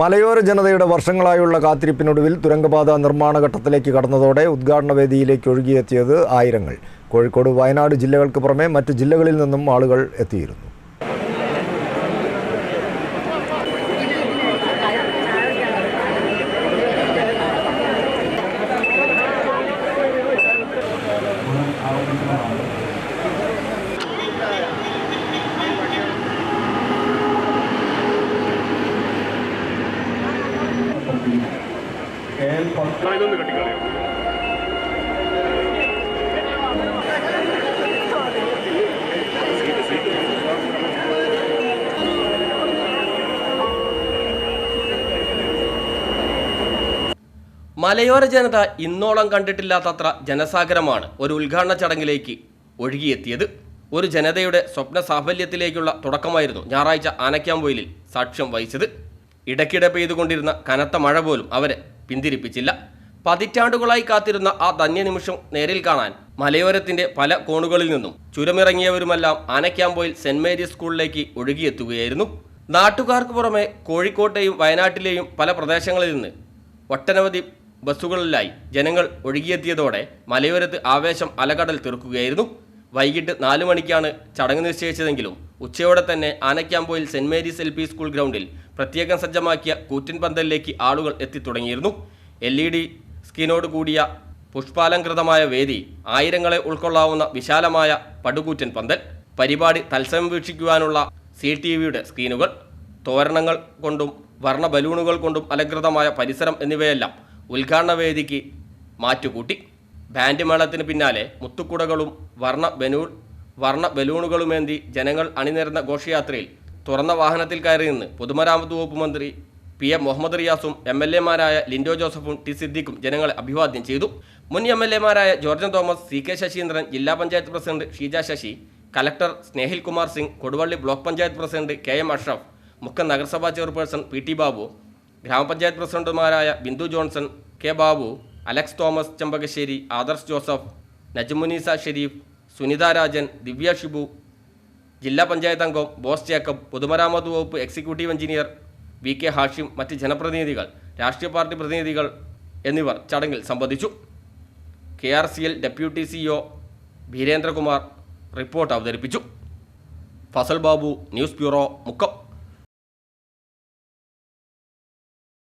മലയോര ജനതയുടെ വർഷങ്ങളായുള്ള കാത്തിരിപ്പിനൊടുവിൽ തുരങ്കപാത നിർമ്മാണ ഘട്ടത്തിലേക്ക് കടന്നതോടെ ഉദ്ഘാടന വേദിയിലേക്ക് ഒഴുകിയെത്തിയത് ആയിരങ്ങൾ. കോഴിക്കോട് വയനാട് ജില്ലകൾക്ക് പുറമെ മറ്റ് ജില്ലകളിൽ നിന്നും ആളുകൾ എത്തിയിരുന്നു. മലയോര ജനത ഇന്നോളം കണ്ടിട്ടില്ലാത്തത്ര ജനസാഗരമാണ് ഒരു ഉദ്ഘാടന ചടങ്ങിലേക്ക് ഒഴുകിയെത്തിയത്. ഒരു ജനതയുടെ സ്വപ്ന സാഫല്യത്തിലേക്കുള്ള തുടക്കമായിരുന്നു ഞായറാഴ്ച ആനക്കാംപൊയിലിൽ സാക്ഷ്യം വഹിച്ചത്. ഇടയ്ക്കിടെ പെയ്തുകൊണ്ടിരുന്ന കനത്ത മഴ പോലും അവരെ പിന്തിരിപ്പിച്ചില്ല. പതിറ്റാണ്ടുകളായി കാത്തിരുന്ന ആ ധന്യനിമിഷം നേരിൽ കാണാൻ മലയോരത്തിന്റെ പല കോണുകളിൽ നിന്നും ചുരമിറങ്ങിയവരുമെല്ലാം ആനക്കാമ്പൊയിൽ സെന്റ് മേരീസ് സ്കൂളിലേക്ക് ഒഴുകിയെത്തുകയായിരുന്നു. നാട്ടുകാർക്ക് പുറമെ കോഴിക്കോട്ടെയും വയനാട്ടിലെയും പല പ്രദേശങ്ങളിൽ നിന്ന് ഒട്ടനവധി ബസ്സുകളിലായി ജനങ്ങൾ ഒഴുകിയെത്തിയതോടെ മലയോരത്ത് ആവേശം അലകടൽ തീർക്കുകയായിരുന്നു. വൈകിട്ട് നാലു മണിക്കാണ് ചടങ്ങ് നിശ്ചയിച്ചതെങ്കിലും ഉച്ചയോടെ തന്നെ Anakkampoyil saint Mary's L P school ഗ്രൗണ്ടിൽ പ്രത്യേകം സജ്ജമാക്കിയ കൂറ്റൻ പന്തലിലേക്ക് ആളുകൾ എത്തിത്തുടങ്ങിയിരുന്നു. എൽ ഇ ഡി സ്ക്രീനോട് കൂടിയ പുഷ്പാലംകൃതമായ വേദി ആയിരങ്ങളെ ഉൾക്കൊള്ളാവുന്ന വിശാലമായ പടുകൂറ്റൻ പന്തൽ. പരിപാടി തത്സമയം വീക്ഷിക്കുവാനുള്ള സി ടി വിയുടെ സ്ക്രീനുകൾ തോരണങ്ങൾ കൊണ്ടും വർണ ബലൂണുകൾ കൊണ്ടും അലങ്കൃതമായ പരിസരം എന്നിവയെല്ലാം ഉദ്ഘാടന വേദിക്ക് മാറ്റുകൂട്ടി. ബാൻഡ് മേളത്തിന് പിന്നാലെ മുത്തുക്കുടകളും വർണ ബലൂ വർണ ബലൂണുകളുമേന്തി ജനങ്ങൾ അണിനിരന്ന ഘോഷയാത്രയിൽ തുറന്ന വാഹനത്തിൽ കയറി നിന്ന് പൊതുമരാമത്ത് വകുപ്പ് മന്ത്രി പി എം മുഹമ്മദ് റിയാസും എം എൽ എമാരായ ലിൻഡോ ജോസഫും ടി സിദ്ദിഖും ജനങ്ങളെ അഭിവാദ്യം ചെയ്തു. മുൻ എം എൽ എമാരായ ജോർജൻ തോമസ് സി കെ ശശീന്ദ്രൻ ജില്ലാ panchayat president Sheeja Sasi collector Snehil Kumar Singh Koduvally block panchayat president K M Ashraf മുഖ്യ നഗരസഭാ ചെയർപേഴ്സൺ പി ടി ബാബു ഗ്രാമപഞ്ചായത്ത് പ്രസിഡന്റുമാരായ Bindu Johnson K Babu Alex Thomas Chempakassery Adarsh Joseph Najmunisa Sharif Sunitha Rajan Divya Shibu ജില്ലാ പഞ്ചായത്ത് അംഗം ബോസ് ജേക്കബ് പൊതുമരാമത്ത് വകുപ്പ് executive engineer V K Hashim മറ്റ് ജനപ്രതിനിധികൾ രാഷ്ട്രീയ പാർട്ടി പ്രതിനിധികൾ എന്നിവർ ചടങ്ങിൽ സംബന്ധിച്ചു. K R C L deputy CEO Birendrakumar report അവതരിപ്പിച്ചു. Fazal Babu news bureau Mukkam.